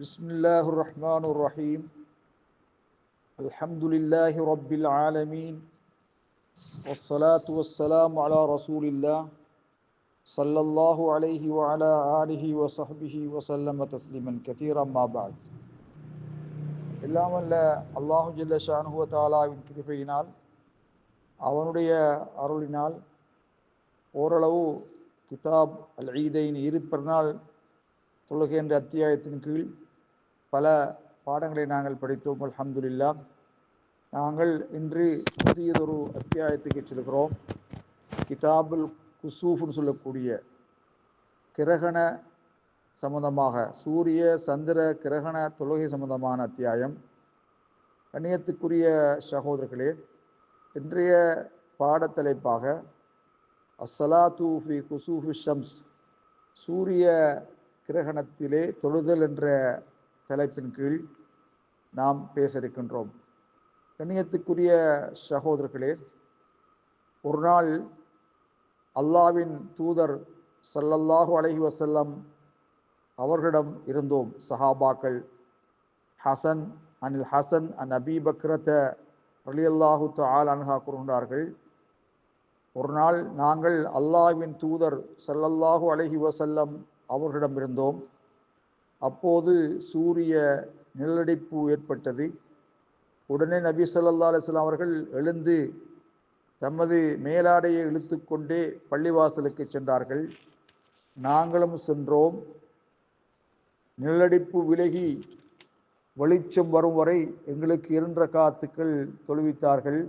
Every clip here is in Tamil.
بسم الله الرحمن الرحيم الحمد لله رب العالمين والصلاة والسلام على رسول الله صلى الله عليه وعلى آله وصحبه وسلم تسليما كثيرا ما بعد இல்லாமல்ல அல்லாஹு ஜல்ல ஷானுவ தாலாவின் கிருபையினால் அவனுடைய அருளினால் ஓரளவு கிதாப் அல் ஈதைன் இரு பெருநாள் தொழுகை என்ற அத்தியாயத்தின் கீழ் பல பாடங்களை நாங்கள் படித்தோம் அலமதுல்லா நாங்கள் இன்று புதியதொரு அத்தியாயத்துக்கு செல்கிறோம் கிதாபுல் குசூஃப்னு சொல்லக்கூடிய கிரகண சம்பந்தமாக சூரிய சந்திர கிரகண தொழுகை சம்பந்தமான அத்தியாயம். கண்ணியத்துக்குரிய சகோதரர்களே இன்றைய பாடத்தலைப்பாக அஸ்ஸலாத்து ஃபி குசூஃபி ஷம்ஸ் சூரிய கிரகணத்திலே தொழுதல் என்ற தலைப்பின் கீழ் நாம் பேச இருக்கின்றோம் கண்ணியத்துக்குரிய சகோதரர்களே ஒரு நாள் அல்லாவின் தூதர் சல்லல்லாஹு அலஹி வசல்லம் அவர்களிடம் இருந்தோம். சஹாபாக்கள் ஹசன் அனில் ஹசன் அன் அபி பக்ரத அலி அல்லாஹு தால் அன்ஹா கூறுகின்றார்கள் ஒரு நாள் நாங்கள் அல்லாவின் தூதர் சல்லல்லாஹு அலஹி வசல்லம் அவர்களிடம் இருந்தோம். அப்போது சூரிய நிலநடிப்பு ஏற்பட்டது. உடனே நபி சொல்லா அலிஸ்லாம் அவர்கள் எழுந்து தமது மேலாடையை இழுத்து கொண்டே பள்ளிவாசலுக்கு சென்றார்கள். நாங்களும் சென்றோம். நிலநடிப்பு விலகி வெளிச்சம் வரும் வரை எங்களுக்கு இரண்டு காத்துக்கள் தொழுவித்தார்கள்.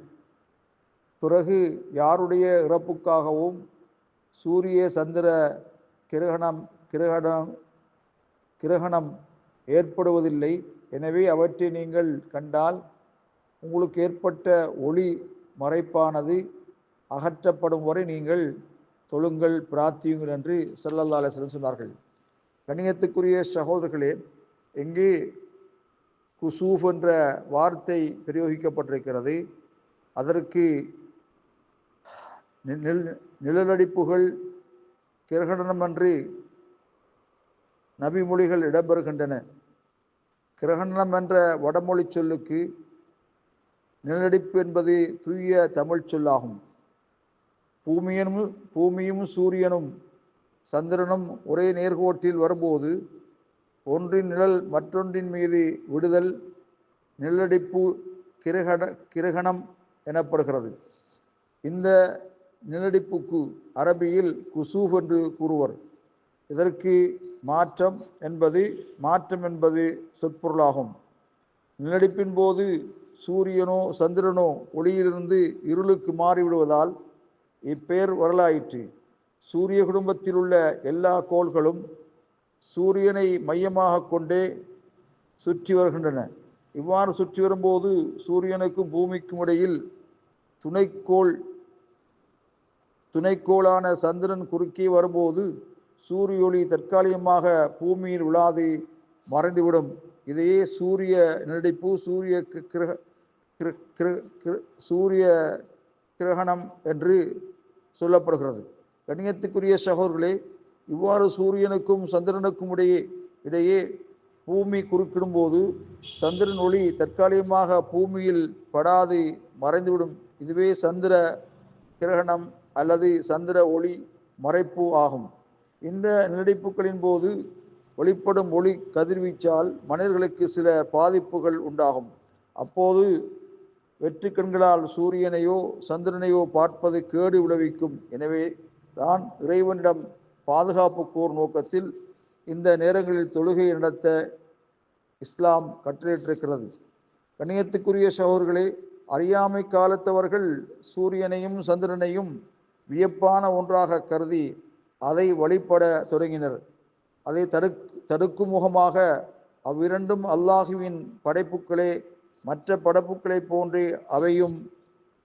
பிறகு யாருடைய இறப்புக்காகவும் சூரிய சந்திர கிரகணம் கிரகணம் கிரகணம் ஏற்படுவதில்லை. எனவே அவற்றை நீங்கள் கண்டால் உங்களுக்கு ஏற்பட்ட ஒளி மறைப்பானது அகற்றப்படும் வரை நீங்கள் தொழுங்கள் பிரார்த்தியுங்கள் என்று செல்லல்லா அலிஸ்லம் சொன்னார்கள். கணியத்துக்குரிய சகோதரர்களே எங்கே குசூஃப் என்ற வார்த்தை பிரயோகிக்கப்பட்டிருக்கிறது. அதற்கு நிழலடிப்புகள் கிரகணம் நபிமொழிகள் இடம்பெறுகின்றன. கிரகணம் என்ற வடமொழி சொல்லுக்கு நிலநடிப்பு என்பது தூய தமிழ் சொல்லாகும். பூமியும் பூமியும் சூரியனும் சந்திரனும் ஒரே நேர்கோட்டில் வரும்போது ஒன்றின் நிழல் மற்றொன்றின் மீது விடுதல் நிலநடிப்பு கிரகண கிரகணம் எனப்படுகிறது. இந்த நிலநடிப்புக்கு அரபியில் குசூப் என்று கூறுவர். இதற்கு மாற்றம் என்பது மாற்றம் என்பது சொற்பொருளாகும். நிலநடிப்பின் போது சூரியனோ சந்திரனோ ஒளியிலிருந்து இருளுக்கு மாறிவிடுவதால் இப்பெயர் வரலாயிற்று. சூரிய குடும்பத்தில் உள்ள எல்லா கோள்களும் சூரியனை மையமாக கொண்டே சுற்றி வருகின்றன. இவ்வாறு சுற்றி வரும்போது சூரியனுக்கும் பூமிக்கும் இடையில் துணைக்கோள் துணைக்கோளான சந்திரன் குறுக்கே வரும்போது சூரிய ஒளி தற்காலிகமாக பூமியில் விழாது மறைந்துவிடும். இதையே சூரிய நடிப்பு சூரிய கிரக சூரிய கிரகணம் என்று சொல்லப்படுகிறது. கணியத்துக்குரிய சகோதரர்களே இவ்வாறு சூரியனுக்கும் சந்திரனுக்கும் இடையே இடையே பூமி குறுக்கிடும் போது சந்திரன் ஒளி தற்காலிகமாக பூமியில் படாது மறைந்துவிடும். இதுவே சந்திர கிரகணம் அல்லது சந்திர ஒளி மறைப்பு ஆகும். இந்த நிலடிப்புகளின் போது வெளிப்படும் ஒளி கதிர்வீச்சால் மனிதர்களுக்கு சில பாதிப்புகள் உண்டாகும். அப்போது வெற்றி கண்களால் சூரியனையோ சந்திரனையோ பார்ப்பது கேடு விளைவிக்கும். எனவே தான் இறைவனிடம் பாதுகாப்பு கூர் நோக்கத்தில் இந்த நேரங்களில் தொழுகை நடத்த இஸ்லாம் கட்டளையிட்டிருக்கிறது. கண்ணியத்துக்குரிய சகோதர்களே அறியாமை காலத்தவர்கள் சூரியனையும் சந்திரனையும் வியப்பான ஒன்றாக கருதி அதை வழிபட தொடங்கினர். அதை தடு தடுக்கும் முகமாக அவ்விரண்டும் அல்லாஹுவின் படைப்புகளே மற்ற படைப்புகளை போன்றே அவையும்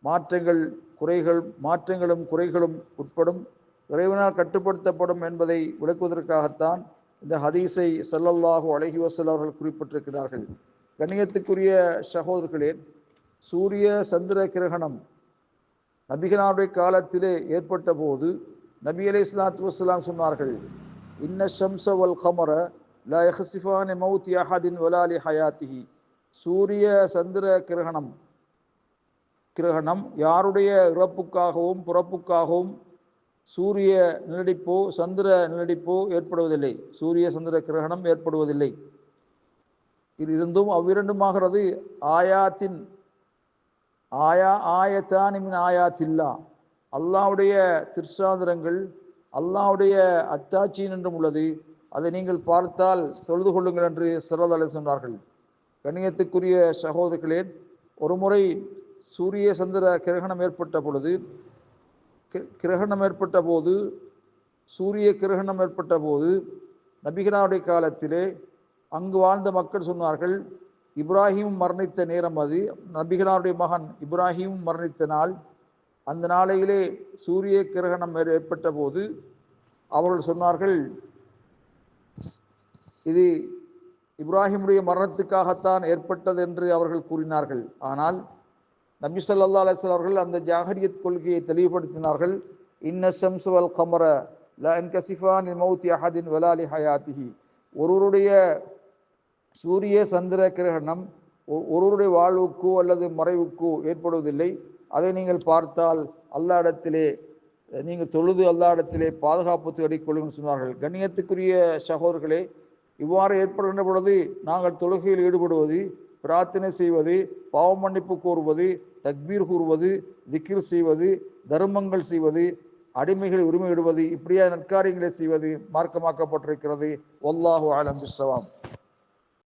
மாற்றங்கள் குறைகள் மாற்றங்களும் குறைகளும் உட்படும் இறைவனால் கட்டுப்படுத்தப்படும் என்பதை விளக்குவதற்காகத்தான் இந்த ஹதீஸை சல்லல்லாஹு அலஹி வசல் அவர்கள் குறிப்பிட்டிருக்கிறார்கள். கண்ணியத்துக்குரிய சகோதரர்களே சூரிய சந்திர கிரகணம் நபிகனாருடைய காலத்திலே ஏற்பட்ட போது நபி அலி இஸ்லாத்து வஸ்லாம் சொன்னார்கள் இன்ன ஷம்ச வல் கமர லா யஹ்சிஃபானி மௌத் யஹாதின் வலாலி ஹயாத்திஹி. சூரிய சந்திர கிரகணம் கிரகணம் யாருடைய இறப்புக்காகவும் பிறப்புக்காகவும் சூரிய நிலடிப்போ சந்திர நிலடிப்போ ஏற்படுவதில்லை. சூரிய சந்திர கிரகணம் ஏற்படுவதில்லை. இது இருந்தும் அவ்விரண்டுமாகிறது ஆயாத்தின் ஆயா ஆயத்தானிமின் ஆயாத்தில்லா. அல்லாவுடைய திருசாந்திரங்கள் அல்லாவுடைய அத்தாட்சியின் என்றும் உள்ளது. அதை நீங்கள் பார்த்தால் தொழுது கொள்ளுங்கள் என்று சிறதலை சொன்னார்கள். கண்ணியத்துக்குரிய சகோதரர்களே ஒருமுறை சூரிய சந்திர கிரகணம் ஏற்பட்ட பொழுது கிரகணம் ஏற்பட்ட போது சூரிய கிரகணம் ஏற்பட்ட போது நபிகராவுடைய காலத்திலே அங்கு வாழ்ந்த மக்கள் சொன்னார்கள் இப்ராஹிம் மரணித்த நேரம் அது. நபிகராவுடைய மகன் இப்ராஹிம் மரணித்த நாள் அந்த நாளையிலே சூரிய கிரகணம் ஏற்பட்ட போது அவர்கள் சொன்னார்கள் இது இப்ராஹிமுடைய மரணத்துக்காகத்தான் ஏற்பட்டது என்று அவர்கள் கூறினார்கள். ஆனால் நபி சொல்லா அலிஸ்வல் அவர்கள் அந்த ஜாகரியத் கொள்கையை தெளிவுபடுத்தினார்கள். இன்ன ஷம்ஸு வல் கமர லா இன்கசிஃபான் மௌத்தி அஹதின் வலாலி ஹயாத்திஹி. ஒருவருடைய சூரிய சந்திர கிரகணம் ஒ- ஒருவருடைய வாழ்வுக்கோ அல்லது மறைவுக்கோ ஏற்படுவதில்லை. அதை நீங்கள் பார்த்தால் அல்லா இடத்திலே நீங்கள் தொழுது அல்லாஹ்விடத்திலே பாதுகாப்பு தேடிக் சொன்னார்கள். கண்ணியத்துக்குரிய சகோதரர்களே இவ்வாறு ஏற்படுகின்ற பொழுது நாங்கள் தொழுகையில் ஈடுபடுவது பிரார்த்தனை செய்வது பாவ மன்னிப்பு கோருவது தக்பீர் கூறுவது திக்கிர் செய்வது தர்மங்கள் செய்வது அடிமைகளை உரிமையிடுவது இப்படியா நற்காரியங்களை செய்வது மார்க்கமாக்கப்பட்டிருக்கிறது. வல்லாஹு ஆலம் பிஸ்ஸவாம்.